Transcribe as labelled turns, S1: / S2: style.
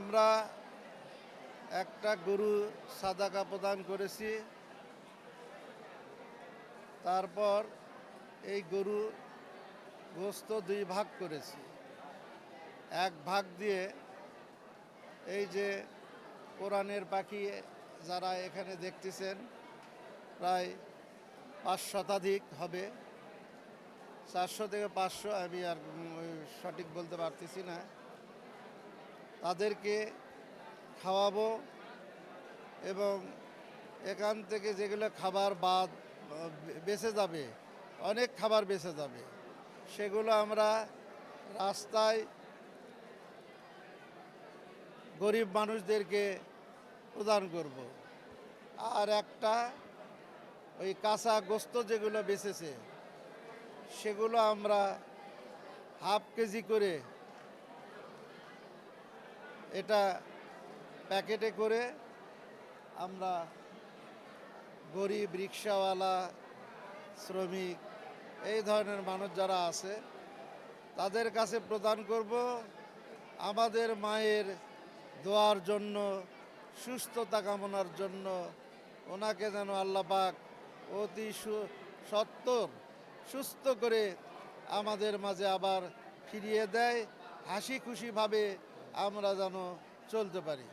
S1: আমরা একটা গরু সাদাকা প্রদান করেছি। তারপর এই গরু গোস্ত দুই ভাগ করেছি। এক ভাগ দিয়ে এই যে কোরআনের পাখি যারা এখানে দেখতেছেন, প্রায় পাঁচ শতাধিক হবে। চারশো থেকে পাঁচশো, আমি আর সঠিক বলতে পারতেছি না। তাদেরকে খাওয়াবো এবং এখান থেকে যেগুলো খাবার বাদ, বেঁচে যাবে, অনেক খাবার বেঁচে যাবে, সেগুলো আমরা রাস্তায় গরিব মানুষদেরকে প্রদান করব। আর একটা ওই কাঁচা গোস্ত যেগুলো বেঁচেছে, সেগুলো আমরা হাফ কেজি করে এটা প্যাকেটে করে আমরা গরিব রিক্সাওয়ালা, শ্রমিক, এই ধরনের মানুষ যারা আছে, তাদের কাছে প্রদান করব আমাদের মায়ের দোয়ার জন্য, সুস্থতা কামনার জন্য। ওনাকে যেন আল্লাহ পাক অতি সত্তর, সুস্থ করে আমাদের মাঝে আবার ফিরিয়ে দেয় হাসি খুশিভাবে আমরা যেন চলতে পারি।